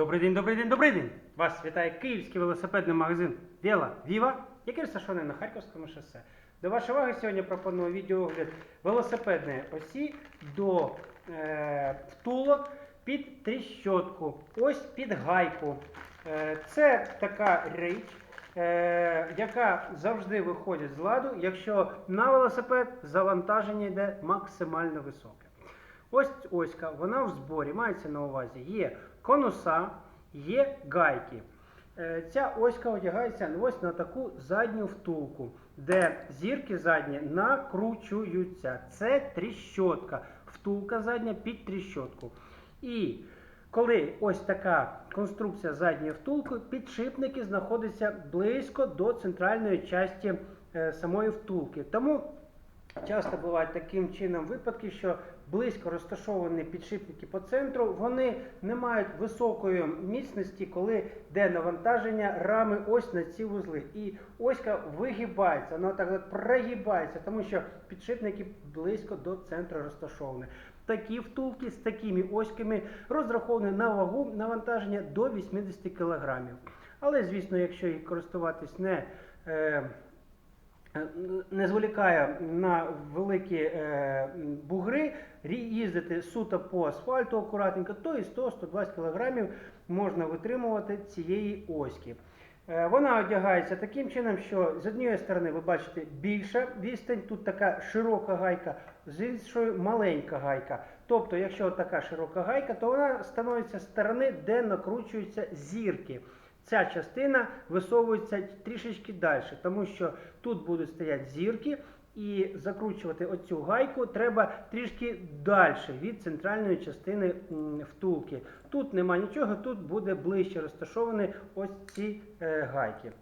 Добрий день, добрий день, добрий день! Вас вітає київський велосипедний магазин Віла Віва, який розташований на Харківському шосе. До вашої уваги сьогодні пропоную відеоогляд велосипедної осі до е, втулок під тріщотку, ось під гайку. Е, це така річ, е, яка завжди виходить з ладу, якщо на велосипед завантаження йде максимально високе. Ось оська, вона в зборі, мається на увазі. Є конуса, є гайки. Е, Ця оська одягається ось на таку задню втулку, де зірки задні накручуються. Це тріщотка. Втулка задня під тріщотку. І коли ось така конструкція задньої втулки, підшипники знаходяться близько до центральної частини е, самої втулки. Тому Часто бувають таким чином випадки, що близько розташовані підшипники по центру, вони не мають високої міцності, коли йде навантаження рами ось на ці вузли. І оська вигибається, вона так от прогибається, тому що підшипники близько до центру розташовані. Такі втулки з такими оськами розраховані на вагу навантаження до 80 кг. Але, звісно, якщо їх користуватись не е, не зволікає на великі е, бугри, їздити суто по асфальту акуратненько, то і 100-120 кг можна витримувати цієї оськи. Е, Вона одягається таким чином, що з однієї сторони ви бачите більша відстань, тут така широка гайка, з іншої маленька гайка. Тобто, якщо така широка гайка, то вона становиться з сторони, де накручуються зірки. Ця частина висовується трішечки далі, тому що тут будуть стояти зірки, і закручувати оцю гайку треба трішки далі від центральної частини втулки. Тут нема нічого, тут буде ближче розташовані ось ці е, гайки.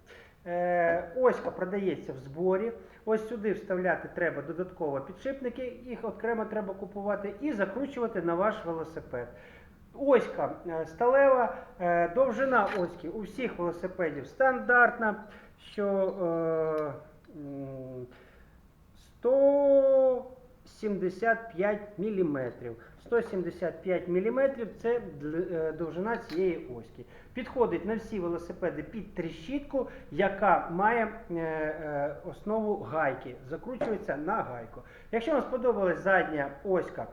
Е, оська продається в зборі. Ось сюди вставляти треба додатково підшипники, їх окремо треба купувати і закручувати на ваш велосипед. Оська е, сталева, е, довжина оськи у всіх велосипедів стандартна, що е, 175 мм. 175 мм це е, довжина цієї оськи. Підходить на всі велосипеди під тріщітку, яка має основу гайки. Закручується на гайку. Якщо вам сподобалась задня оська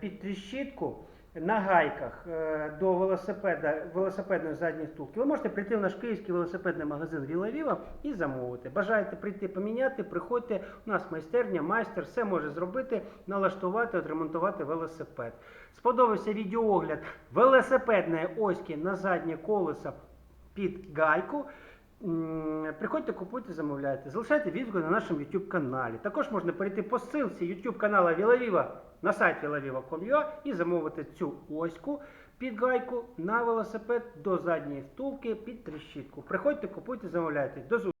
під тріщітку, на гайках е, до велосипеда, велосипедної задньої втулки, ви можете прийти в наш київський велосипедний магазин Віла Віва і замовити. Бажаєте прийти поміняти, приходьте. У нас майстерня, майстер все може зробити, налаштувати, відремонтувати велосипед. Сподобався відеоогляд велосипедної оськи на заднє колесо під гайку. Приходьте, купуйте, замовляйте. Залишайте відгуки на нашому YouTube каналі. Також можна перейти по ссылці YouTube канала Вілавіва на сайт vilaviva.com.ua і замовити цю оську під гайку на велосипед до задньої втулки під тріщітку. Приходьте, купуйте, замовляйте. До зустрічі!